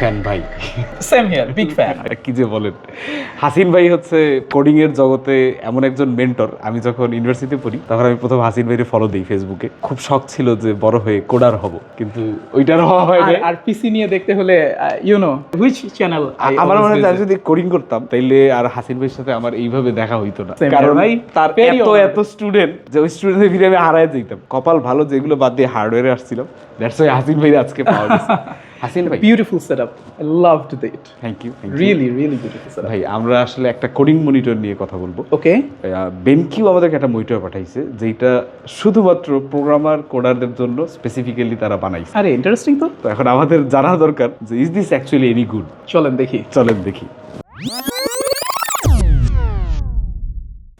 Fan ভাই। Same here big fan কি যে বলেন। হাসিন ভাই হচ্ছে কোডিং এর জগতে এমন একজন মেন্টর আমি যখন ইউনিভার্সিটিতে পড়ি তখন আমি প্রথম হাসিন ভাইয়ের ফলো দিই ফেসবুকে খুব শখ ছিল যে বড় হয়ে কোডার হব কিন্তু ওইটার হওয়া হয় না আর পিসি নিয়ে দেখতে হলে ইউ নো হুইচ চ্যানেল আমার মনে হয় যদি কোডিং করতাম তাইলে আর হাসিন ভাইয়ের সাথে আমার এইভাবে দেখা হইতো না। কারণ ভাই। তার এত এত স্টুডেন্ট যে ওই স্টুডেন্টের ভিড়ে আমি হারায় যেতাম কপাল ভালো যেগুলো বাদ দিয়ে হার্ডওয়্যারে আসছিলাম। দ্যাটস ওয়াই হাসিন ভাই আজকে পাওয়া গেছে। হাসিন ভাই? Beautiful setup I loved it thank you really really beautiful setup ভাই আমরা আসলে একটা কোডিং মনিটর নিয়ে কথা বলব। ওকে বেনকিউ আমাদেরকে একটা মনিটর পাঠাইছে যেটা শুধুমাত্র প্রোগ্রামার কোডারদের জন্য স্পেসিফিক্যালি তারা বানাইছে। আরে ইন্টারেস্টিং তো। তো এখন আমাদের জানা দরকার যে is this actually any good চলেন দেখি। চলেন দেখি।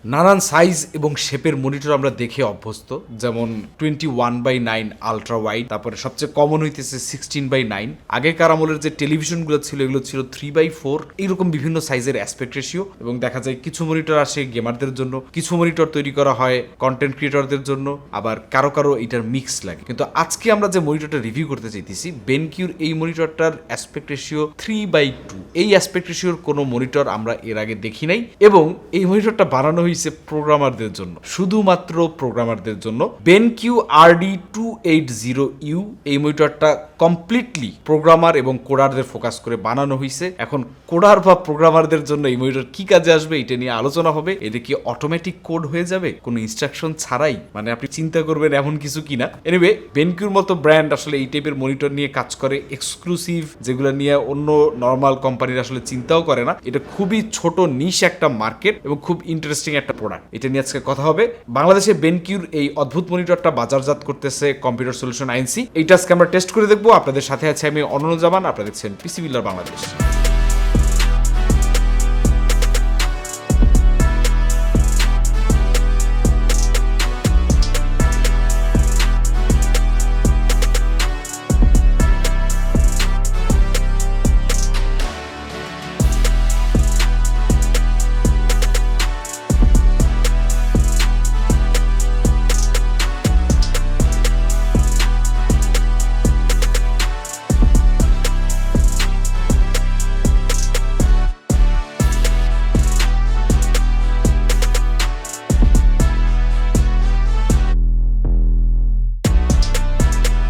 নানান সাইজ এবং শেপের মনিটর আমরা দেখে অভ্যস্ত। যেমন twenty one by nine ultra wide তারপরে সবচেয়ে কমন হইতেছে সিক্সটিন বাই নাইন আগেকার আমলের যে টেলিভিশনগুলো ছিল, এগুলো ছিল থ্রি বাই ফোর এইরকম বিভিন্ন সাইজের অ্যাসপেক্ট রেশিও এবং দেখা যায় কিছু মনিটর আসে গেমারদের জন্য, কিছু মনিটর তৈরি করা হয় কন্টেন্ট ক্রিয়েটরদের জন্য, আবার কারও কারও এটার মিক্স লাগে। কিন্তু আজকে আমরা যে মনিটরটা রিভিউ করতে চাইতেছি বেনকিউর এই মনিটরটার aspect ratio three by two এই অ্যাসপেক্ট রেশিওর কোনো মনিটর আমরা এর আগে দেখি নাই এবং এই মনিটরটা বানানো হয়েছে প্রোগ্রামারদের জন্য। শুধুমাত্র প্রোগ্রামারদের জন্য। BenQ RD two eight zero U এই মনিটরটা কমপ্লিটলি প্রোগ্রামার এবং কোডারদের ফোকাস করে বানানো হয়েছে এখন কোডার বা প্রোগ্রামারদের জন্য এই মনিটর কি কাজে আসবে এটা নিয়ে আলোচনা হবে। এতে কি অটোমেটিক কোড হয়ে যাবে, কোনো ইনস্ট্রাকশন ছাড়াই। মানে আপনি চিন্তা করবেন এমন কিছু কিনা। এনিওয়ে বেনকিউর মতো ব্র্যান্ড আসলে এই টাইপের মনিটর নিয়ে কাজ করে এক্সক্লুসিভ যেগুলো নিয়ে অন্য নর্মাল কোম্পানির আসলে চিন্তাও করে না। এটা খুবই ছোট নিশ একটা মার্কেট এবং খুব ইন্টারেস্টিং একটা প্রোডাক্ট এটা নিয়ে আজকে কথা হবে। বাংলাদেশে বেনকিউর এই অদ্ভুত মনিটরটা বাজারজাত করতেছে কম্পিউটার সলিউশন আইনসি এইটা আজকে আমরা টেস্ট করে দেখব। আপনাদের সাথে আছে আমি অনন্য জামান, আপনারা দেখছেন পিসি বিল্লার বাংলাদেশ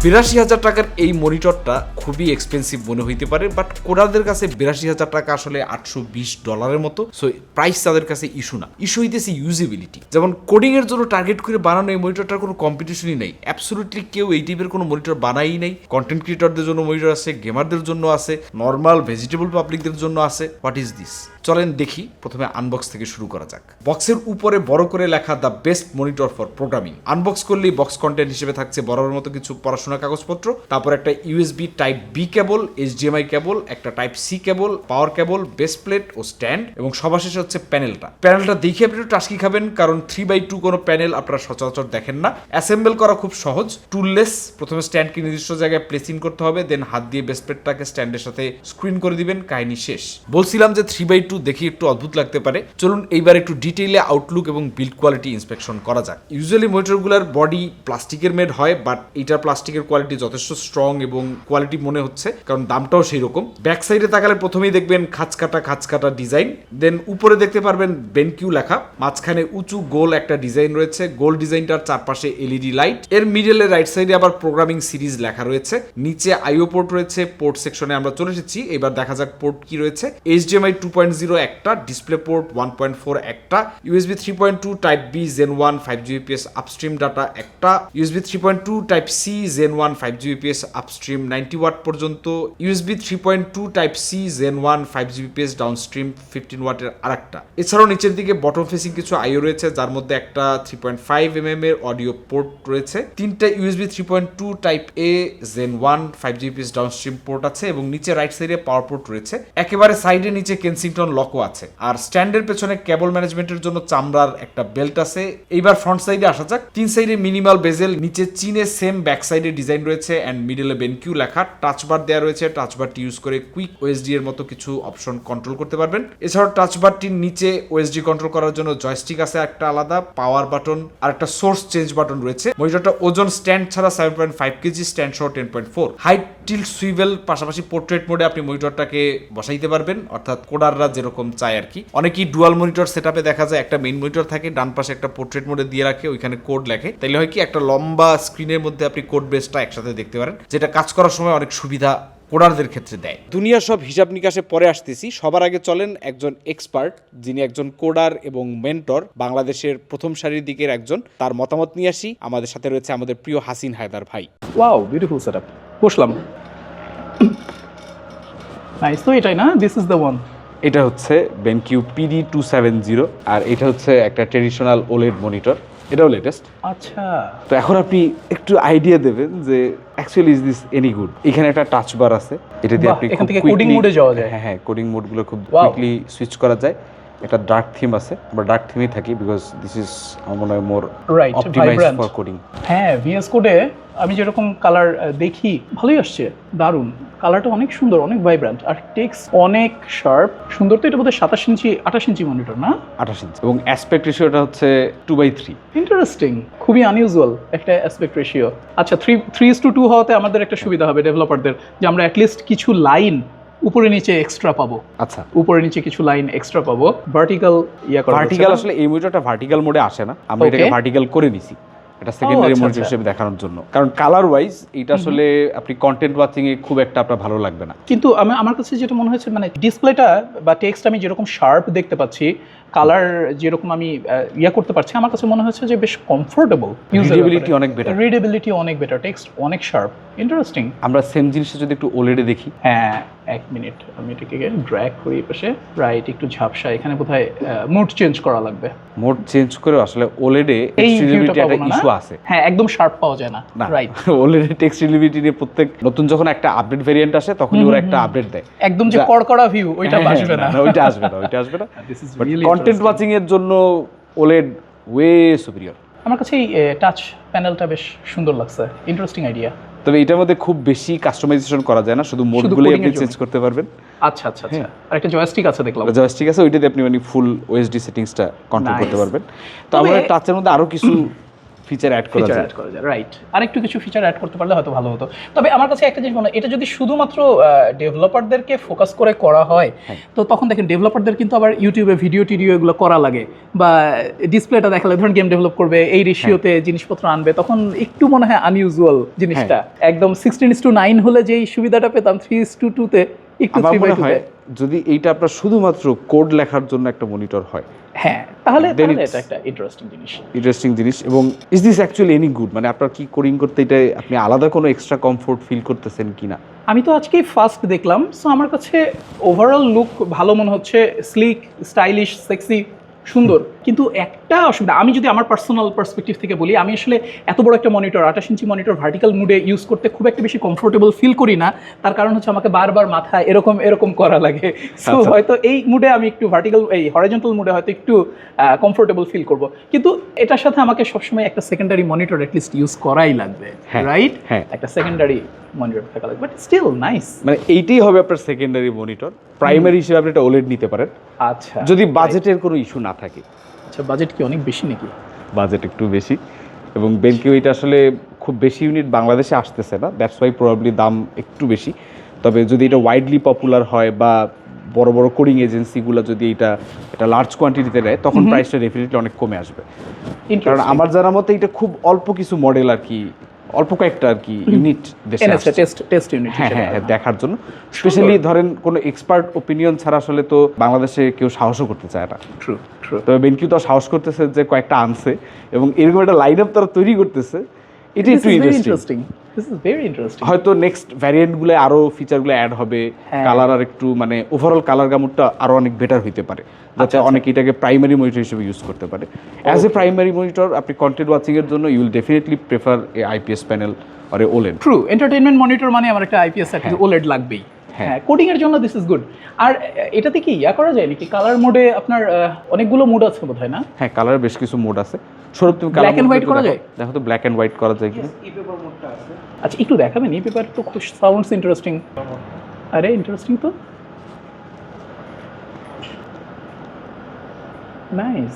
বিরাশি হাজার টাকার এই মনিটরটা খুবই এক্সপেন্সিভ মনে হইতে পারে বাট কোডারদের কাছে বিরাশি হাজার টাকা আসলে আটশো বিশ ডলারের মতো সো প্রাইস তাদের কাছে ইস্যু না। ইস্যু হইতেছে ইউজিবিলিটি যেমন কোডিং এর জন্য টার্গেট করে বানানো এই মনিটরটার কোনো কম্পিটিশনই নেই। অ্যাবসলুটলি কেউ এই টাইপের কোনো মনিটর বানাই নেই। কন্টেন্ট ক্রিয়েটরদের জন্য মনিটর আছে গেমারদের জন্য আছে নর্মাল ভেজিটেবল পাবলিকদের জন্য আছে। হোয়াট ইজ দিস চলেন দেখি প্রথমে আনবক্স থেকে শুরু করা যাক। বক্সের উপরে বড় করে লেখা the best monitor for programming unbox করলেই বক্স কন্টেন্ট হিসেবে থাকছে বরাবর মতো কিছু পড়াশোনা কাগজপত্র। তারপর একটা USB type B cable HDMI cable একটা type C cable power cable base plate ও স্ট্যান্ড এবং সবার শেষে হচ্ছে প্যানেলটা প্যানেলটা দেখে আপনি একটু টাস্কি খাবেন, কারণ থ্রি বাই টু কোনো প্যানেল আপনারা সচরাচর দেখেন না। অ্যাসেম্বল করা খুব সহজ টুললেস প্রথমে স্ট্যান্ডকে নির্দিষ্ট জায়গায় প্লেসিং করতে হবে দেন হাত দিয়ে বেস প্লেটটাকে স্ট্যান্ডের সাথে স্ক্রিন করে দিবেন, কাহিনী শেষ। বলছিলাম যে থ্রি বাই টু দেখি, একটু অদ্ভুত লাগতে পারে। চলুন এইবার একটু ডিটেইলে আউটলুক এবং বিল্ড কোয়ালিটি ইন্সপেকশন করা যাক। ইউজুয়ালি মনিটরগুলোর বডি প্লাস্টিকের মেড হয় বাট এইটার প্লাস্টিকের কোয়ালিটি যথেষ্ট স্ট্রং এবং কোয়ালিটি মনে হচ্ছে, কারণ দামটাও সেই রকম ব্যাক সাইডে তাকালে প্রথমেই দেখবেন খাঁচকাটা খাঁচকাটা ডিজাইন দেন উপরে দেখতে পারবেন বেনকিউ লেখা। মাঝখানে উঁচু গোল একটা ডিজাইন রয়েছে। গোল ডিজাইনটার চারপাশে এলইডি লাইটের মিডলে রাইট সাইডে আবার প্রোগ্রামিং সিরিজ লেখা রয়েছে। নিচে আইও পোর্ট রয়েছে। পোর্ট সেকশনে আমরা চলে এসেছি। এবার দেখা যাক পোর্ট কি রয়েছে। এইচডিএমআই টু পয়েন্ট জিরো একটা display port one point four একটা USB three point two type B gen one five Gbps upstream data একটা USB three point two type C gen one five Gbps upstream ninety watt পর্যন্ত USB three point two type C gen one five Gbps downstream fifteen ওয়াটের আরেকটা। এছাড়াও নিচের দিকে bottom facing কিছু আইও রয়েছে, যার মধ্যে একটা three point five M M এর অডিও পোর্ট রয়েছে। তিনটা USB three point two type A gen one five Gbps downstream port আছে এবং নিচে রাইট সাইডে পাওয়ার পোর্ট রয়েছে। একেবারে সাইডে নিচে কেনসিংটন লকও আছে। আর স্ট্যান্ডের পেছনে কেবল ম্যানেজমেন্টের জন্য চামড়ার একটা বেল্ট আছে। এইবার ফ্রন্ট সাইডে আসা যাক। তিন সাইডে মিনিমাল বেজেল নিচে চীনে সেম ব্যাক সাইডে ডিজাইন রয়েছে অ্যান্ড মিডলে বেনকিউ লেখা। টাচ বার দেওয়া রয়েছে। টাচ বারটি ইউজ করে কুইক ওএসডি এর মতো কিছু অপশন কন্ট্রোল করতে পারবেন। এছাড়াও টাচ বারটির নিচে ওএসডি কন্ট্রোল করার জন্য জয়স্টিক আছে একটা আলাদা পাওয়ার বাটন আর একটা সোর্স চেঞ্জ বাটন রয়েছে। মনিটরটা ওজন স্ট্যান্ড ছাড়া seven point five KG stand সহ ten point four height tilt swivel পাশাপাশি পোর্ট্রেট মোডে আপনি মনিটরটাকে বসাইতে পারবেন। অর্থাৎ কোডাররা যেরকম চায় আর কি। অনেকেই ডুয়াল মনিটর সেটআপে দেখা যায় একটা মেইন মনিটর থাকে ডান পাশে একটা পোর্ট্রেট মোডে দিয়ে রাখে ওইখানে কোড লেখে। তাইলে হয় কি একটা লম্বা স্ক্রিনের মধ্যে আপনি কোড বেসটা একসাথে দেখতে পারেন যেটা কাজ করার সময় অনেক সুবিধা কোডারদের ক্ষেত্রে দেয়। দুনিয়ার সব হিসাব নিকাশে পরে আসতেছি। সবার আগে চলেন একজন এক্সপার্ট যিনি একজন কোডার এবং মেন্টর বাংলাদেশের প্রথম সারির দিকের একজন। তার মতামত নিয়ে আসি। আমাদের সাথে রয়েছে আমাদের প্রিয় হাসিন হায়দার ভাই। ওয়াও বিউটিফুল সেটআপ বসলাম। নাইস তো এটাই না? দিস ইজ দ্য ওয়ান এটা হচ্ছে BenQ PD two seven zero আর এটা হচ্ছে একটা ট্রেডিশনাল ওলেড মনিটর এটাও লেটেস্ট আচ্ছা। তো এখন আপনি একটু আইডিয়া দেবেন যে actually is this any good এখানে একটা টাচ বার আছে এটা দিয়ে আপনি কোডিং মোডে যাওয়া যায়। হ্যাঁ হ্যাঁ কোডিং মোডগুলো খুব কুইকলি সুইচ করা যায়। একটা ডার্ক থিম আছে আমরা ডার্ক থিমেই থাকি বিকজ দিস ইজ আমার মনে হয় মোর অপটিমাইজ ফর কোডিং হ্যাঁ ভিএস কোডে আমি যেরকম কালার দেখি ভালোই আসছে দারুণ। কালারটা অনেক সুন্দর অনেক ভাইব্রেন্ট আর টেক্স অনেক শার্প সুন্দর তো এটা বোধহয় সাতাশ ইঞ্চি আঠাশ ইঞ্চি মনিটর না? আঠাশ ইঞ্চি এবং অ্যাসপেক্ট রেশিওটা হচ্ছে টু বাই থ্রি ইন্টারেস্টিং খুবই আনইউজুয়াল একটা অ্যাসপেক্ট রেশিও আচ্ছা three three is to two হওয়াতে আমাদের একটা সুবিধা হবে ডেভেলপারদের যে আমরা অ্যাটলিস্ট কিছু লাইন উপরে নিচে এক্সট্রা পাবো। আচ্ছা। উপরে নিচে কিছু লাইন এক্সট্রা পাবো। ভার্টিক্যাল ইয়া করা ভার্টিক্যাল আসলে এই মুভিটা ভার্টিক্যাল মোডে আসে না। আমরা এটাকে. ভার্টিক্যাল করে দিছি এটা সেকেন্ডারি মোড আচ্ছা। হিসেবে দেখানোর জন্য। কারণ কালার ওয়াইজ এটা আসলে আপনি কন্টেন্ট ওয়াচিং এ খুব একটা আপনার ভালো লাগবে না। কিন্তু আমি আমার কাছে যেটা মনে হয়েছে মানে ডিসপ্লেটা বা টেক্সট আমি যেরকম শার্প দেখতে পাচ্ছি কালার যেরকম আমি ইয়া করতে পারছি আমার কাছে মনে হচ্ছে যে বেশ কমফোর্টেবল Readability অনেক better. রিডেবিলিটি অনেক বেটার টেক্সট অনেক শার্প ইন্টারেস্টিং আমরা সেম জিনিসটা যদি একটু ওলেডে দেখি। হ্যাঁ এক মিনিট আমি এটাকে ড্র্যাগ করি পাশে। রাইট একটু ঝাপসা এখানে কোথায় মুড চেঞ্জ করা লাগবে। মোড চেঞ্জ করে আসলে ওলেডে টেক্সটিলিবিলিটি একটা ইস্যু আছে। হ্যাঁ একদম শার্প পাওয়া যায় না। রাইট ওলেডে টেক্সটিলিবিলিটি নিয়ে প্রত্যেক নতুন যখন একটা আপডেট ভেরিয়েন্ট আসে তখনই ওরা একটা আপডেট দেয়। একদম যে কড়কড়া ভিউ ওইটা হ্যাঁ, আসবে না। ওইটা আসবে না ওইটা আসবে না। Is but really content watching এর জন্য ওলেড ওয়ে সুপিরিয়র আমার কাছে এই টাচ প্যানেলটা বেশ সুন্দর লাগছে। ইন্টারেস্টিং আইডিয়া তবে এটার মধ্যে খুব বেশি কাস্টমাইজেশন করা যায় না শুধু মোডগুলো আপনি চেঞ্জ করতে পারবেন। আচ্ছা আচ্ছা আচ্ছা। আর একটা জয়স্টিক আছে দেখলাম। জয়স্টিক আছে ওইটাতে আপনি মানে ফুল ওএসডি সেটিংসটা কন্ট্রোল করতে. পারবেন। তো আমরা টাচের মধ্যে আরও কিছু ফিচার অ্যাড করা যায়। করা যায় রাইট আরেকটু কিছু ফিচার অ্যাড করতে পারলে হয়তো ভালো হতো। তবে আমার কাছে একটা জিনিস মনে হয় এটা যদি শুধুমাত্র ডেভেলপারদেরকে ফোকাস করে করা হয় হ্যাঁ। তো তখন দেখেন ডেভেলপারদের কিন্তু আবার ইউটিউবে ভিডিও টিডিও এগুলো করা লাগে। বা ডিসপ্লেটা দেখালে ধরুন গেম ডেভেলপ করবে এই রেশিওতে হ্যাঁ। জিনিসপত্র আনবে তখন একটু মনে হয় আনইউজুয়াল জিনিসটা। একদম সিক্সটিন ইস টু নাইন হলে যেই সুবিধাটা পেতাম থ্রি ইস টু টুতে একটু আমার থ্রি বাই যদি এইটা আপনার শুধুমাত্র কোড লেখার জন্য একটা মনিটর হয় হ্যাঁ তাহলে এটা একটা ইন্টারেস্টিং জিনিস। ইন্টারেস্টিং জিনিস এবং is this actually any good মানে আপনার কি কোডিং করতে এটা আপনি আলাদা কোনো এক্সট্রা কমফোর্ট ফিল করতেছেন কিনা? আমি তো আজকেই ফার্স্ট দেখলাম সো আমার কাছে ওভারঅল লুক ভালো মনে হচ্ছে স্লিক স্টাইলিশ সেক্সি সুন্দর। কিন্তু একটা অসুবিধা আমি যদি আমার পার্সোনাল পার্সপেক্টিভ থেকে বলি আমি আসলে এত বড় একটা মনিটর আঠাশ ইঞ্চি মনিটর ভার্টিক্যাল মুডে ইউজ করতে খুব একটা বেশি কমফোর্টেবল ফিল করি না। তার কারণ হচ্ছে আমাকে বারবার মাথায় এরকম এরকম করা লাগে। সো আচ্ছা। হয়তো এই মুডে আমি একটু ভার্টিক্যাল এই হরাইজন্টাল মুডে হয়তো একটু কমফোর্টেবল ফিল করব। কিন্তু এটার সাথে আমাকে সবসময় একটা সেকেন্ডারি মনিটর অ্যাটলিস্ট ইউজ করাই লাগবে হ্যাঁ, রাইট হ্যাঁ। একটা সেকেন্ডারি মনিটর থাকা লাগবে বাট স্টিল নাইস মানে এইটাই হবে আপনার সেকেন্ডারি মনিটর প্রাইমারি হিসেবে আপনি এটা ওলেড নিতে পারেন। আচ্ছা যদি বাজেটের কোনো ইস্যু না থাকে। আচ্ছা বাজেট কি অনেক বেশি নাকি? বাজেট একটু বেশি। এবং বেনকিউ এটা আসলে খুব বেশি ইউনিট বাংলাদেশে আসতেছে না। দ্যাটস ওয়াই প্রবাবলি দাম একটু বেশি। তবে যদি এটা ওয়াইডলি পপুলার হয় বা বড় বড় কোডিং এজেন্সিগুলো যদি এটা এটা লার্জ কোয়ান্টিটিতে নেয় তখন প্রাইসটা ডেফিনেটলি অনেক কমে আসবে। কারণ আমার জানা মতে এটা খুব অল্প কিছু মডেল আর কি অল্প কয়েকটা আর কি ইউনিট দেশে। টেস্ট টেস্ট ইউনিট হ্যাঁ হ্যাঁ হ্যাঁ দেখার জন্য। স্পেশালি ধরেন কোনো এক্সপার্ট ওপিনিয়ন ছাড়া আসলে তো বাংলাদেশে কেউ সাহসও করতে চায় না। ট্রু ট্রু তবে বেনকিউ তো সাহস করতেছে যে কয়েকটা আনছে এবং এরকম একটা লাইন আপ তারা তৈরি করতেছে। এটা একটু interesting this is very interesting হয়তো নেক্সট ভ্যারিয়েন্টগুলো আরও ফিচারগুলো অ্যাড হবে। হ্যাঁ। কালার আর একটু মানে ওভারঅল কালার গামুটটা আরও অনেক বেটার হইতে পারে। আচ্ছা, যাতে অনেকে এটাকে প্রাইমারি মনিটর হিসেবে ইউজ করতে পারে। অ্যাজ এ প্রাইমারি মনিটর আপনি কন্টেন্ট ওয়াচিং এর জন্য you'll definitely prefer a IPS panel R a OLED true entertainment monitor মানে আমার একটা আইপিএস একটা ওলেড লাগবেই। হ্যাঁ। হ্যাঁ কোডিং এর জন্য দিস ইজ গুড আর এটাতে কি ইয়া করা যায় নাকি? কালার মোডে আপনার অনেকগুলো মোড আছে বোধ হয় না? হ্যাঁ কালারের বেশ কিছু মোড আছে। সৌরভ তুমি Black and white করা যায়? দেখো তো ব্ল্যাক অ্যান্ড হোয়াইট করা যায় কি আচ্ছা একটু দেখাবেন পেপার তো খুব সাউন্ডস ইন্টারেস্টিং আরে ইন্টারেস্টিং তো? নাইস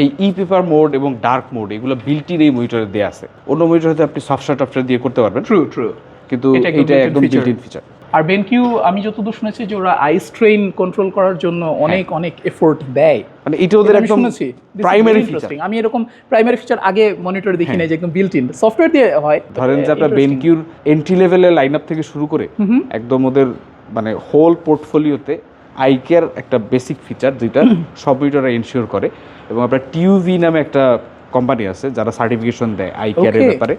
এই ই পেপার মোড এবং ডার্ক মোড এগুলো বিল্টিন এই মনিটরে দেয়া আছে। অন্য মনিটর হয়তো আপনি সফটওয়্যার টফটওয়্যার দিয়ে করতে পারবেন। ট্রু ট্রু কিন্তু এটা একদম। বিল্টিন ফিচার আর বেনকিউ আমি যতদূর শুনেছি যে ওরা আই স্ট্রেইন কন্ট্রোল করার জন্য অনেক অনেক এফোর্ট দেয়। মানে এটা ওদের একদম শুনেছি। প্রাইমারি ফিচার আমি এরকম প্রাইমারি ফিচার আগে মনিটরে দেখি নাই যে একদম বিল্ট ইন সফটওয়্যার দিয়ে হয় ধরেন যে আপনার Interesting. বেনকিউর এন্ট্রি লেভেলের লাইন আপ থেকে শুরু করে একদম ওদের মানে হোল পোর্টফোলিওতে আইকেয়ার একটা বেসিক ফিচার যেটা সব মনিটরে এনশিওর করে। এবং আপনার টিউভি নামে একটা কোম্পানি আছে যারা সার্টিফিকেশন দেয় আইকেয়ারের Okay. ব্যাপারে।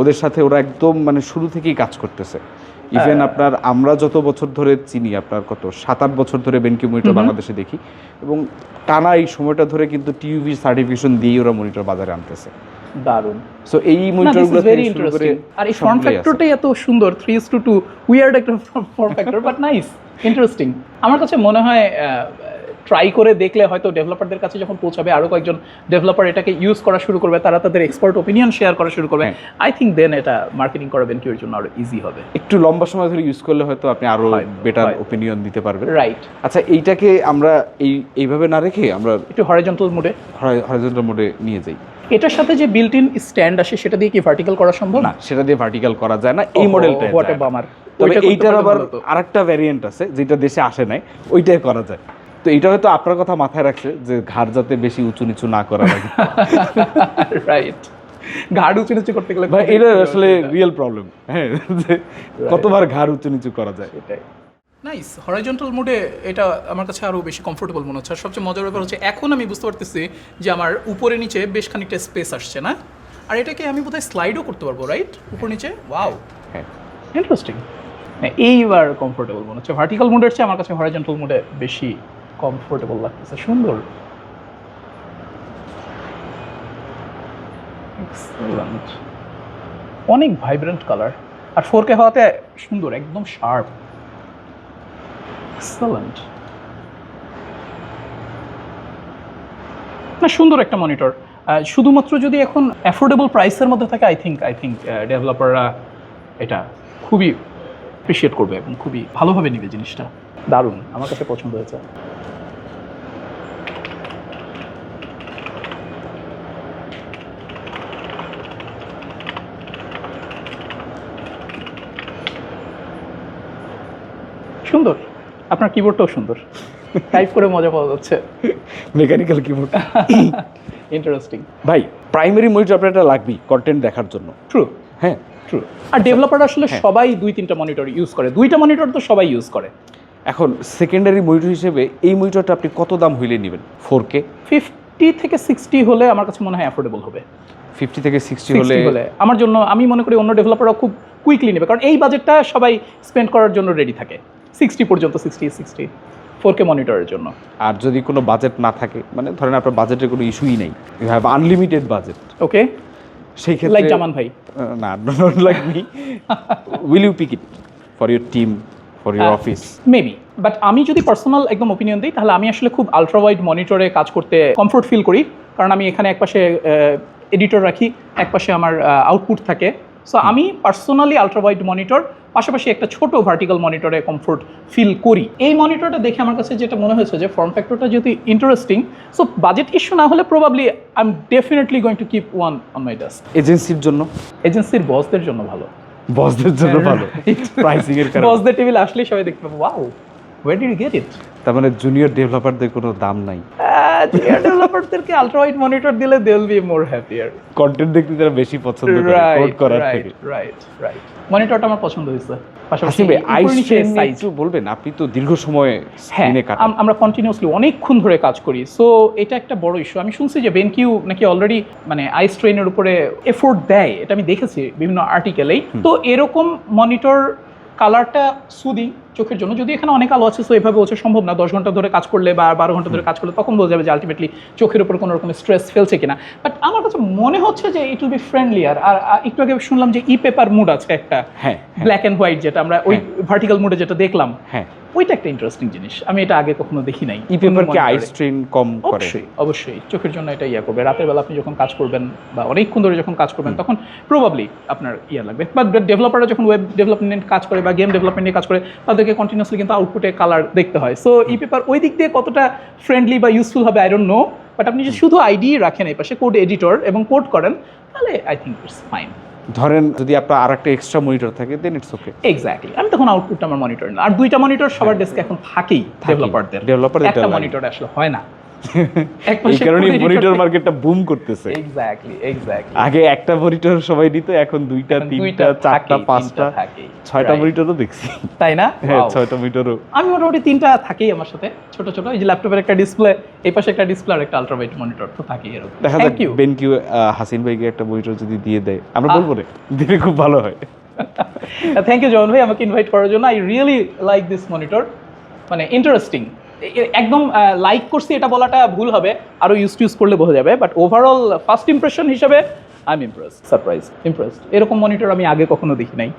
ওদের সাথে ওরা একদম মানে শুরু থেকেই কাজ করতেছে। ইভেন আপনার আমরা যত বছর ধরে চিনি আপনার কত সাত আট বছর ধরে বেনকিউ মনিটর বাংলাদেশে দেখি এবং টানা এই সময়টা ধরে কিন্তু টিউভি সার্টিফিকেশন দিয়েই ওরা মনিটর বাজারে আনতেছে। দারুণ। সো এই মনিটরগুলো ভেরি থেকে শুরু করে ইন্টারেস্টিং আর এই ফর্ম ফ্যাক্টরটাই এত সুন্দর three is to two weird একটা form factor but nice interesting আমার কাছে মনে হয় ট্রাই করে দেখলে হয়তো ডেভেলপারদের কাছে যখন পৌঁছাবে আরও কয়েকজন ডেভেলপার এটাকে ইউজ করা শুরু করবে তারা তাদের এক্সপার্ট ওপিনিয়ন শেয়ার করা শুরু করবে। আই থিঙ্ক দেন এটা মার্কেটিং করাবেন কি জন্য আরও ইজি হবে। একটু লম্বা সময় ধরে ইউজ করলে হয়তো আপনি আরও হয়, বেটার। ওপিনিয়ন দিতে পারবেন। রাইট আচ্ছা এইটাকে আমরা এই এইভাবে না রেখে আমরা একটু হরিজন্টাল মোডে হরাইজন্টাল মোডে নিয়ে যাই। এটার সাথে যে বিল্ট ইন স্ট্যান্ড আসে সেটা দিয়ে কি ভার্টিক্যাল করা সম্ভব? না সেটা দিয়ে ভার্টিক্যাল করা যায় না। এই মডেলটা হোয়াট এ বামার তবে এইটার আবার আরেকটা ভ্যারিয়েন্ট আছে যেটা দেশে আসে নাই ওইটাই করা যায়। তো এটা হয়তো আপনার কথা মাথায় রাখছে যে ঘাড় যাতে বেশি উঁচু নিচু না করা লাগে রাইট ঘাড় উঁচু নিচু করতে গেলে ভাই এটা আসলে রিয়েল প্রবলেম হ্যাঁ কতবার ঘাড় উঁচু নিচু করা যায়। এটাই নাইস হরাইজন্টাল মোডে এটা আমার কাছে আরও বেশি কমফোর্টেবল মনে হচ্ছে। আর সবচেয়ে মজার ব্যাপার হচ্ছে এখন আমি বুঝতে পারতেছি যে আমার উপরে নিচে বেশ খানিকটা স্পেস আসছে না? আর এটাকে আমি বোধহয় স্লাইডও করতে পারব রাইট উপর নিচে? ওয়াও হ্যাঁ। ইন্টারেস্টিং এইবার কমফোর্টেবল মনে হচ্ছে। ভার্টিক্যাল মোডের চেয়ে আমার কাছে হরাইজন্টাল মোডে বেশি কমফোর্টেবল লাগতেছে, সুন্দর. অনেক ভাইব্রেন্ট কালার আর ফোর কে হওয়াতে সুন্দর, একদম শার্প এক্সেলেন্ট না, সুন্দর একটা মনিটর শুধুমাত্র যদি এখন অ্যাফোর্ডেবল প্রাইসের মধ্যে থাকে আই থিঙ্ক আই থিঙ্ক ডেভেলপাররা এটা খুবই অ্যাপ্রিসিয়েট করবে এবং খুবই ভালোভাবে নেবে জিনিসটা। দারুণ, আমার কাছে পছন্দ হয়েছে। সুন্দর। আপনার কিবোর্ডটাও সুন্দর। টাইপ করে মজা পাওয়া যাচ্ছে। মেকানিক্যাল কিবোর্ড ইন্টারেস্টিং ভাই প্রাইমারি মনিটর আপনার একটা লাগবেই কন্টেন্ট দেখার জন্য। ট্রু হ্যাঁ। ট্রু আর ডেভেলপার আসলে সবাই দুই তিনটা মনিটর ইউজ করে। দুইটা মনিটর তো সবাই ইউজ করে। এখন সেকেন্ডারি মনিটর হিসেবে এই মনিটরটা আপনি কত দাম হইলে নেবেন? ফোর কে ফিফটি থেকে সিক্সটি হলে আমার কাছে মনে হয় অ্যাফোর্ডেবল হবে। ফিফটি থেকে সিক্সটি 60 হলে হলে। আমার জন্য আমি মনে করি অন্য ডেভেলপাররা খুব কুইকলি নেবে। কারণ এই বাজেটটা সবাই স্পেন্ড করার জন্য রেডি থাকে। সিক্সটি পর্যন্ত সিক্সটি সিক্সটি ফোর কে মনিটরের জন্য। আর যদি কোনো বাজেট না থাকে মানে ধরেন আপনার বাজেটের কোনো ইস্যুই নেই you have unlimited budget okay সেই ক্ষেত্রে লাইক জামান ভাই। না not like me will you pick it for your team for your. Office maybe but আমি যদি পার্সোনাল একদম ওপিনিয়ন দিই তাহলে আমি আসলে খুব আলট্রা ওয়াইড মনিটরে কাজ করতে কমফোর্ট ফিল করি। কারণ আমি এখানে একপাশে এডিটর রাখি একপাশে আমার আউটপুট থাকে। সো আমি পার্সোনালি আলট্রা ওয়াইড মনিটর পাশাপাশি একটা ছোট ভার্টিক্যাল মনিটরে কমফোর্ট ফিল করি। এই মনিটরটা দেখে আমার কাছে যেটা মনে হয়েছে যে ফর্ম ফ্যাক্টরটা যেহেতু ইন্টারেস্টিং সো বাজেট ইস্যু না হলে probably I am definitely going to keep one on my desk এজেন্সির জন্য? এজেন্সির বসদের জন্য ভালো। বসদের জন্য ভালো। প্রাইসিং এর কারণে। বসদের টেবিল আসলে সবাই দেখতে পাবো ওয়াও ডিড গেট ইট তার মানে জুনিয়র ডেভেলপারদের কোনো দাম নাই। জুনিয়র ডেভেলপারদেরকে আলট্রা ওয়াইড মনিটর দিলে they will be more happier content দেখতে তারা বেশি পছন্দ করে কোড করার থেকে। রাইট রাইট মনিটরটা আমার পছন্দ হয়েছে। পাশাপাশি। একটু বলবেন আপনি তো দীর্ঘ সময় হ্যাঁ স্ক্রিনে কাটান। আমরা কন্টিনিউসলি অনেকক্ষণ ধরে কাজ করি। সো এটা একটা বড় ইস্যু আমি শুনছি যে বেনকিউ নাকি অলরেডি মানে আই স্ট্রেনের উপরে এফোর্ট দেয়। এটা আমি দেখেছি বিভিন্ন আর্টিকেলেই তো এরকম মনিটর কালারটা সুদিং চোখের জন্য। যদি এখানে অনেক আলো আছে সো এভাবে বোঝা সম্ভব না। দশ ঘণ্টা ধরে কাজ করলে বা বারো ঘণ্টা ধরে কাজ করলে তখন বোঝা যাবে যে আলটিমেটলি চোখের উপর কোনো রকম স্ট্রেস ফেলছে কিনা। বাট আমার কাছে মনে হচ্ছে যে ইট উইল বি ফ্রেন্ডলি আর একটু আগে শুনলাম যে ই পেপার মুড আছে একটা। হ্যাঁ ব্ল্যাক অ্যান্ড হোয়াইট যেটা আমরা ওই ভার্টিক্যাল মুডে যেটা দেখলাম হ্যাঁ। ওইটা একটা ইন্টারেস্টিং জিনিস। আমি এটা আগে কখনো দেখি নাই। ই পেপার কি আই স্ট্রেন কম করে? অবশ্যই অবশ্যই। চোখের জন্য এটা ইয়া করবে। রাতের বেলা আপনি যখন কাজ করবেন বা অনেকক্ষণ ধরে যখন কাজ করবেন তখন প্রবাবলি আপনার ইয়া লাগবে। বাট ডেভেলপাররা যখন ওয়েব ডেভেলপমেন্ট কাজ করে বা গেম ডেভেলপমেন্ট নিয়ে কাজ করে তাদেরকে কন্টিনিউসলি কিন্তু আউটপুটে কালার দেখতে হয়। সো ই পেপার ওই দিক দিয়ে কতটা ফ্রেন্ডলি বা ইউজফুল হবে আই ডোন্ট নো বাট আপনি যদি শুধু আইডি রাখেন এই পাশে কোড এডিটর এবং কোড করেন তাহলে আই থিঙ্ক ইটস ফাইন ধরেন যদি আপনার আর একটা এক্সট্রা মনিটর থাকে দেন ইটস ওকে এক্স্যাক্টলি আমি তখন আউটপুটটা আমার মনিটর না আর দুইটা মনিটর সবার ডেস্কে এখন থাকেই ডেভেলপারদের Developer-দের একটা মনিটর আসলে হয় না। এই কারণে মনিটর মার্কেটটা বুম করতেছে। এক্স্যাক্টলি এক্স্যাক্টলি আগে একটা মনিটর সবাই নিত এখন দুইটা তিনটা চারটা পাঁচটা ছয়টা মনিটরও দেখছি। তাই না? হ্যাঁ ছয়টা মনিটরও আমি মোটামুটি তিনটা থাকেই আমার সাথে ছোট ছোট। এই যে ল্যাপটপের একটা ডিসপ্লে এই পাশে একটা ডিসপ্লে আর একটা আলট্রাভাইট মনিটর তো থাকেই এরকম। দেখা যাক ইউ বেনকিউ হাসিন ভাইকে একটা মনিটর যদি দিয়ে দেয়। আমরা বলব রে দিলে খুব ভালো হয়। থ্যাংক ইউ জয়ন ভাই আমাকে ইনভাইট করার জন্য। I really like this monitor মানে ইন্টারেস্টিং একদম লাইক করছি এটা বলাটা ভুল হবে আরও ইউজ ইউজ করলে বোঝা যাবে বাট ওভারঅল ফার্স্ট ইমপ্রেশন হিসাবে I am impress surprise impressed এরকম মনিটর আমি আগে কখনো দেখি নাই।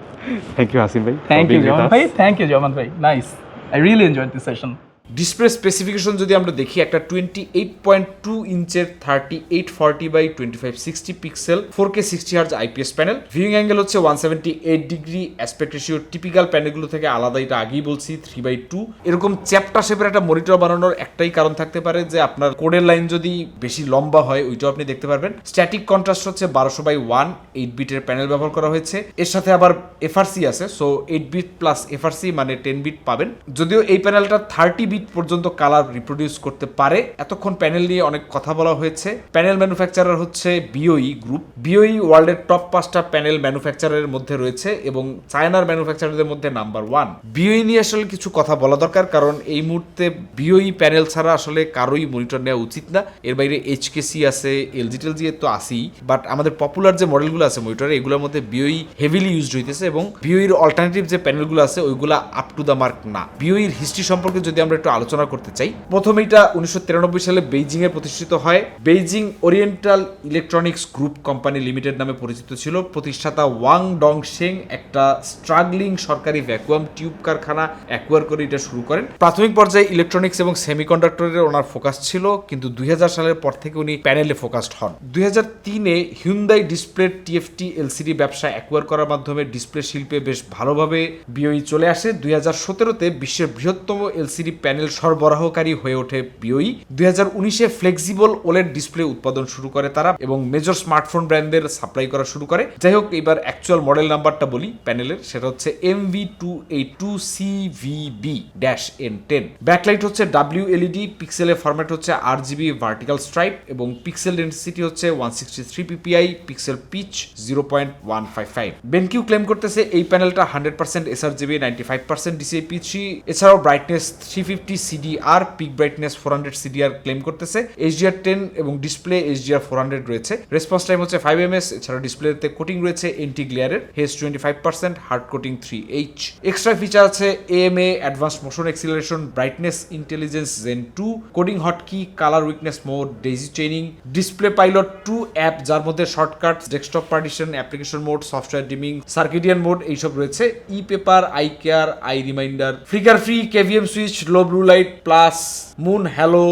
থ্যাংক ইউ হাসিন ভাই থ্যাংক ইউ জমান ভাই থ্যাংক ইউ জমান ভাই nice I really enjoy this session display specification যদি আমরা দেখি, একটা twenty eight point two ইঞ্চের thirty eight forty by twenty five sixty pixel four K sixty hertz IPS panel viewing angle হচ্ছে one seventy eight degree aspect ratio typical প্যানেলগুলো থেকে আলাদা, এটা আগেই বলছি থ্রি বাই টু এরকম চ্যাপটা শেপের একটা মনিটর বানানোর একটাই কারণ থাকতে পারে যে আপনার কোডের লাইন যদি বেশি লম্বা হয়, ওইটাও আপনি দেখতে পারবেন। স্ট্যাটিক কন্ট্রাস্ট হচ্ছে বারোশো বাই ওয়ান এইট বিটের প্যানেল ব্যবহার করা হয়েছে। এর সাথে আবার এফআরসি আছে so eight bit plus FRC মানে টেন বিট পাবেন। যদিও এই প্যানেলটা থার্টি বিট পর্যন্ত কালার রিপ্রোডিউস করতে পারে। এতক্ষণ প্যানেল নিয়ে অনেক কথা বলা হয়েছে। প্যানেল ম্যানুফ্যাকচারার হচ্ছে বিওই গ্রুপ বিওই ওয়ার্ল্ডের টপ পাঁচটা প্যানেল ম্যানুফ্যাকচারের মধ্যে রয়েছে এবং চায়নার ম্যানুফ্যাকচারারদের মধ্যে নাম্বার ওয়ান বিওই নিয়ে আসলে কিছু কথা বলা দরকার, কারণ এই মুহূর্তে বিওই প্যানেল ছাড়া আসলে কারোই মনিটর নেওয়া উচিত না। এর বাইরে এইচকেসি আছে এলজি টেলজি তো আসেই বাট আমাদের পপুলার যে মডেলগুলো আছে মনিটরে এগুলোর মধ্যে বিওই হেভিলি ইউজড হইতেছে এবং বিওইর অল্টারনেটিভ যে প্যানেলগুলো আছে, ওইগুলো আপ টু দ্য মার্ক না। বিওইর হিস্ট্রি সম্পর্কে যদি আমরা একটু আলোচনা করতে চাই। প্রথমে এটা উনিশশো তিরানব্বই সালে বেইজিং এ প্রতিষ্ঠিত হয়। Beijing Oriental Electronics Group Company Limited নামে পরিচিত ছিল। প্রতিষ্ঠাতা ওয়াং ডং শেং একটা স্ট্রাগলিং সরকারি ভ্যাকুয়াম টিউব কারখানা অ্যাকোয়ার করে এটা শুরু করেন। প্রাথমিক পর্যায়ে ইলেকট্রনিক্স এবং সেমিকন্ডাক্টরের ওনার ফোকাস ছিল, কিন্তু দুই হাজার সালের পর থেকে উনি প্যানেলে ফোকাসড হন। দুই তিনে হিউন্দাই ডিসপ্লে টিএফটি এলসিডি ব্যবসা অ্যাকোয়ার করার মাধ্যমে ডিসপ্লে শিল্পে বেশ ভালোভাবে বিওই চলে আসে। দুই হাজার সতেরোতে বিশ্বের বৃহত্তম এলসিডি প্যানেল সরবরাহকারী হয়ে ওঠে বিওই দুই হাজার উনিশে ফ্লেক্সিবল ওলেড ডিসপ্লে উৎপাদন শুরু করে তারা এবং মেজর স্মার্টফোন ব্র্যান্ডের সাপ্লাই করা শুরু করে। যাই হোক, এবার অ্যাকচুয়াল মডেল নাম্বারটা বলি প্যানেলের। সেটা হচ্ছে M V two eight two C V B dash N ten backlight হচ্ছে ডাব্লিউ এলইডি পিক্সেলের ফরম্যাট হচ্ছে আর জিবি ভার্টিক্যাল স্ট্রাইপ এবং পিক্সেল ডেন্সিটি হচ্ছে one sixty three PPI pixel pitch zero point one five five BenQ claim করতেছে এই প্যানেলটা hundred percent sRGB ninety five percent DCI P three এছাড়াও brightness three fifty CDR peak brightness four hundred CDR claim করতেছে। HDR ten এবং display HDR four hundred রয়েছে। Response time হচ্ছে five M S এছাড়া ডিসপ্লেতে কোটিং রয়েছে anti গ্লেয়ারের haze twenty five percent hard coating three H extra feature আছে AMA advance motion acceleration brightness intelligence gen two coding hotkey colour weakness mode daisy chaining display pilot two app যার মধ্যে shortcut desktop partition application mode software dimming circadian mode এইসব রয়েছে। E paper eye care eye reminder flicker free KVM switch low blue light plus moon halo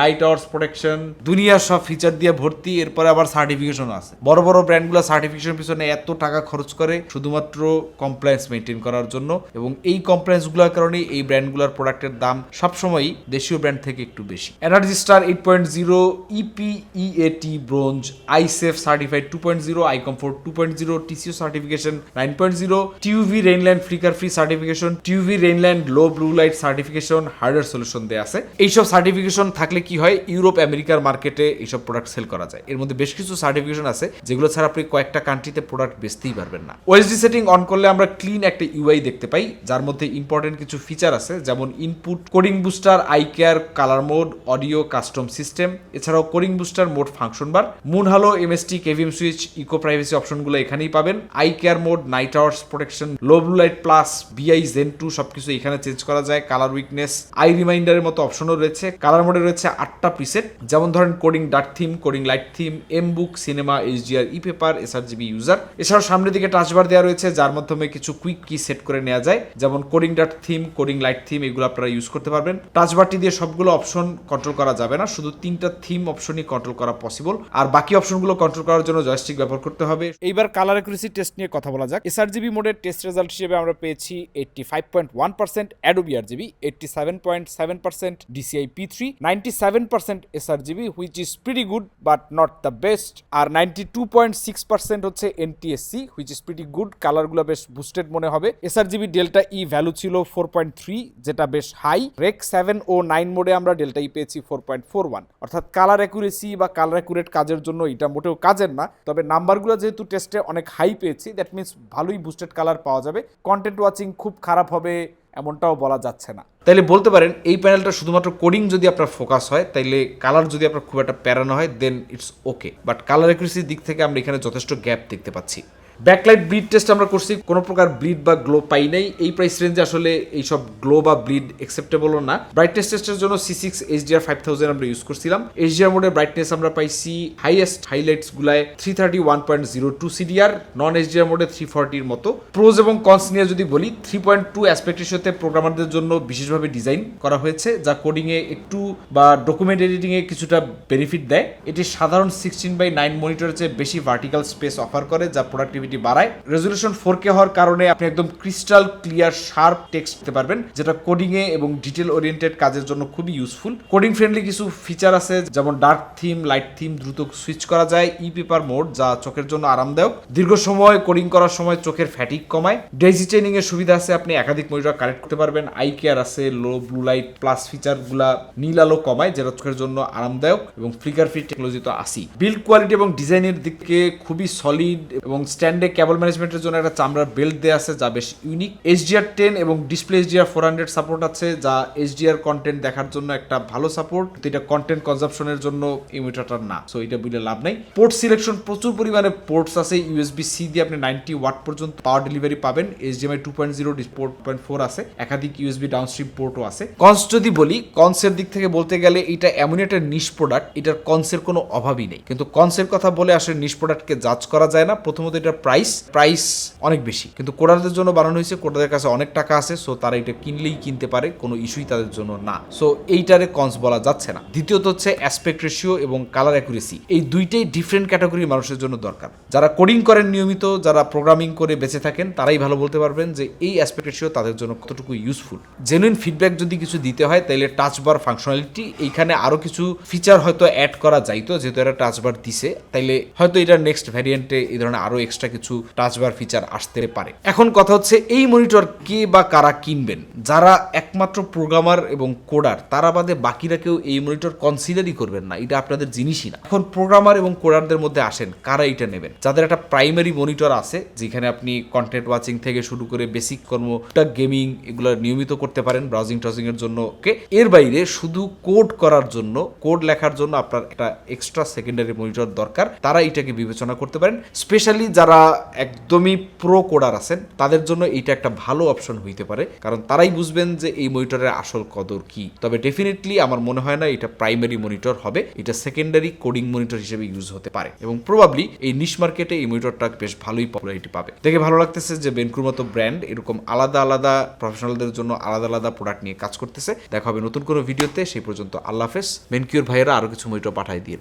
night hours protection দুনিয়ার সব feature দিয়ে ভর্তি, এরপরে আবার সার্টিফিকেশন আছে। বড় বড় ব্র্যান্ডগুলো সার্টিফিকেশন পিছনে এত টাকা খরচ করে, শুধুমাত্র কমপ্লায়েন্স মেনটেন করার জন্য। এবং এই কমপ্লায়েন্সগুলোর কারণে এই ব্র্যান্ডগুলোর প্রোডাক্টের দাম সবসময়ই দেশীয় ব্র্যান্ড থেকে একটু বেশি। Energy star eight point zero EPEAT bronze eyesafe certified two point zero eye comfort two point zero TCO certification nine point zero TUV Rheinland flicker free certification TUV Rheinland low blue light certification hard hardware solution দেয়া আছে। এইসব certification থাকলে কি হয়? Europe আমেরিকার মার্কেটে এইসব product sell করা যায়। এর মধ্যে বেশ কিছু সার্টিফিকেশন আছে, যেগুলো ছাড়া আপনি কয়েকটা কান্ট্রিতে প্রোডাক্ট বেচতেই পারবেন না। ওএসডি সেটিং অন করলে আমরা ক্লিন একটা ইউআই দেখতে পাই, যার মধ্যে ইম্পর্টেন্ট কিছু ফিচার আছে, যেমন input coding booster eye care colour mode audio custom system এছাড়াও coding booster mode function bar moon halo MST KVM switch eco privacy অপশনগুলো এখানেই পাবেন। Eye care mode night hours protection low blue light plus BI gen two সবকিছু এখানে change করা যায়। Colour weakness I রিমাইন্ডারের মতো অপশনও রয়েছে। কালার মোডে রয়েছে আটটা প্রিসেট। যেমন ধরেন coding dark theme, coding light theme, M book, cinema, HDR, e paper, sRGB user. এছাড়াও সামনের দিকে টাচবার দেওয়া রয়েছে, যার মাধ্যমে কিছু কুইক কি সেট করে নেওয়া যায়। যেমন coding dark theme, coding light theme, এগুলো আপনারা ইউজ করতে পারবেন। টাচবারটি দিয়ে সবগুলো অপশন কন্ট্রোল করা যাবে না, শুধু তিনটা থিম অপশনই কন্ট্রোল করা পসিবল আর বাকি অপশনগুলো কন্ট্রোল করার জন্য জয়স্টিক ব্যবহার করতে হবে। এইবার কালার অ্যাকুরেসি টেস্ট নিয়ে কথা বলা যাক। এসআরজিবি মোডের টেস্ট রেজাল্ট হিসেবে আমরা পেয়েছি eighty five point one percent Adobe RGB eighty seven point seven percent DCI P three ninety seven percent sRGB which is pretty good but not the best R ninety two point six percent হচ্ছে NTSC which is pretty good কালারগুলো বেশ boosted মনে হবে। SRGB delta E value ছিল four point three যেটা বেশ high rec seven o nine মোডে আমরা ডেল্টা ই পেয়েছি ফোর পয়েন্ট ফোর ওয়ান অর্থাৎ কালার অ্যাকুরেসি বা কালার অ্যাকুরেট কাজের জন্য এটা মোটেও কাজের না। তবে নাম্বারগুলো যেহেতু টেস্টে অনেক হাই পেয়েছি দ্যাট মিনস ভালোই বুস্টেড কালার পাওয়া যাবে। কন্টেন্ট ওয়াচিং খুব খারাপ হবে। এমনটাও বলা যাচ্ছে না। তাইলে বলতে পারেন, এই প্যানেলটা শুধুমাত্র কোডিং যদি আপনার ফোকাস হয়, তাইলে কালার যদি আপনার খুব একটা প্যারানো হয় then it's okay but colour অ্যাকুরেসির দিক থেকে আমরা এখানে যথেষ্ট গ্যাপ দেখতে পাচ্ছি। ব্যাকলাইট ব্লিড টেস্ট আমরা করছি, কোনো প্রকার ব্লিড বা গ্লো পাই নাই। এই প্রাইস রেঞ্জে আসলে এইসব গ্লো বা ব্লিড অ্যাকসেপ্টেবলও না। ব্রাইটনেস টেস্টের জন্য C six HDR five thousand আমরা ইউজ করছিলাম। এইচডিআর মোডে ব্রাইটনেস আমরা পাইছি হাইয়েস্ট হাইলাইটস গুলায় three thirty one point zero two CDR non HDR মোডে থ্রি ফর্টির মতো। প্রোজ এবং কনস নিয়ে যদি বলি থ্রি পয়েন্ট টু অ্যাসপেক্ট রেশিওতে প্রোগ্রামারদের জন্য বিশেষভাবে ডিজাইন করা হয়েছে, যা কোডিংয়ে একটু বা ডকুমেন্ট এডিটিংয়ে কিছুটা বেনিফিট দেয়। এটি সাধারণ সিক্সটিন বাই নাইন মনিটরের চেয়ে বেশি ভার্টিক্যাল স্পেস অফার করে, যা প্রোডাক্টিভিটি বাড়ায়। রেজলিউশন ফোর কে হওয়ার কারণে আপনি একদম ক্রিস্টাল ক্লিয়ার শার্প টেক্সট দিতে পারবেন, যেটা কোডিংয়ে এবং ডিটেল ওরিয়েন্টেড কাজের জন্য খুবই ইউজফুল কোডিং ফ্রেন্ডলি কিছু ফিচার আছে, যেমন ডার্ক থিম লাইট থিম দ্রুত সুইচ করা যায় ই পেপার মোড যা চোখের জন্য আরামদায়ক। দীর্ঘ সময় কোডিং করার সময় চোখের ফ্যাটিক কমায়। ডেজি চেনিং এর সুবিধা আছে, আপনি একাধিক মনিটর কানেক্ট করতে পারবেন। আই কেয়ার আছে লো ব্লু লাইট প্লাস ফিচারগুলা নীল আলো কমায়, যেটা চোখের জন্য আরামদায়ক এবং ফ্লিকার ফ্রি টেকনোলজি তো আসি বিল্ড কোয়ালিটি এবং ডিজাইনের দিক থেকে খুবই সলিড এবং স্ট্যান্ডে কেবল ম্যানেজমেন্টের জন্য একটা চামড়ার বেল্ট দেওয়া আছে, যা বেশ ইউনিক এইচডিআর টেন এবং display HDR four hundred support আছে, যা এইচডিআর কন্টেন্ট দেখার জন্য একটা ভালো সাপোর্ট এটা কন্টেন্ট কনজাপশনের জন্য এই মিটারটার না সো এটা বুঝলে লাভ নাই। পোর্ট সিলেকশন প্রচুর পরিমাণে পোর্টস আছে ইউএসবি সি দিয়ে আপনি নাইনটি ওয়াট পর্যন্ত পাওয়ার ডেলিভারি পাবেন HDMI two point zero port point four আছে, একাধিক ইউএসবি ডাউনস্ট্রিম পোর্টও আছে। কনস যদি বলি কনসের দিক থেকে বলতে গেলে এটা এমনই একটা নিশ প্রোডাক্ট এটার কনসের কোনো অভাবই নেই। কিন্তু কনসের কথা বলে আসলে নিশ প্রোডাক্টকে জাজ করা যায় না, প্রথমত এটার প্রাইস প্রাইস অনেক বেশি। কিন্তু কোডারদের জন্য বানানো হয়েছে কোডারদের কাছে অনেক টাকা আছে সো তারা এটা কিনলেই কিনতে পারে, কোনো ইস্যুই তাদের জন্য না। সো এইটারে কনস বলা যাচ্ছে না। দ্বিতীয়ত হচ্ছে অ্যাসপেক্ট রেশিও এবং কালার অ্যাকুরেসি এই দুইটাই ডিফারেন্ট ক্যাটাগরির মানুষের জন্য দরকার। যারা কোডিং করেন নিয়মিত, যারা প্রোগ্রামিং করে বেঁচে থাকেন, তারাই ভালো বলতে পারবেন যে এই অ্যাসপেক্ট রেশিও তাদের জন্য কতটুকু ইউজফুল জেনুইন ফিডব্যাক যদি কিছু দিতে হয় তাহলে টাচ বার ফাংশনালিটি এইখানে আরও কিছু ফিচার হয়তো অ্যাড করা যাইতো, যেহেতু এটা টাচ বার দিছে, তাইলে হয়তো এটা নেক্সট ভ্যারিয়েন্টে এই ধরনের আরও এক্সট্রা কিছু টাচ বার ফিচার আসতে পারে। এখন কথা হচ্ছে, এই মনিটর কে বা কারা কিনবেন? যারা একমাত্র প্রোগ্রামার এবং কোডার তারা বাদে বাকিরা কেউ এই মনিটর কনসিডারই করবেন না। এটা আপনাদের জিনিসই না। এখন প্রোগ্রামার এবং কোডারদের মধ্যে আসেন, কারা এটা নেবেন? যাদের একটা প্রাইমারি মনিটর আছে, যেখানে আপনি কন্টেন্ট ওয়াচিং থেকে শুরু করে বেসিক কর্ম গেমিং এগুলো নিয়মিত করতে পারেন ব্রাউজিং ট্রাউজিং এর জন্য। কে এর বাইরে শুধু কোড করার জন্য কোড লেখার জন্য আপনার একটা এক্সট্রা সেকেন্ডারি মনিটর দরকার। তারা এটাকে বিবেচনা করতে পারেন। স্পেশালি যারা একদমই প্রো কোডার আছেন, তাদের জন্য এটা একটা ভালো অপশন হইতে পারে। কারণ তারাই বুঝবেন যে এই মনিটরের আসল কদর কি। তবে ডেফিনেটলি আমার মনে হয় না এটা প্রাইমারি মনিটর হবে, এটা সেকেন্ডারি কোডিং মনিটর হিসেবে ইউজ হতে পারে। এবং প্রবাবলি এই নিশ মার্কেটে এই মনিটরটা বেশ ভালোই পপুলারিটি পাবে। দেখে ভালো লাগতেছে যে বেনকুর মতো ব্র্যান্ড এরকম আলাদা আলাদা প্রফেশনালদের জন্য আলাদা আলাদা প্রোডাক্ট নিয়ে কাজ করতেছে। দেখা হবে নতুন কোনো ভিডিওতে সেই পর্যন্ত আল্লাহ হাফেজ। বেনকিউর ভাইয়েরা আরও কিছু মনিটর পাঠাই দিয়ে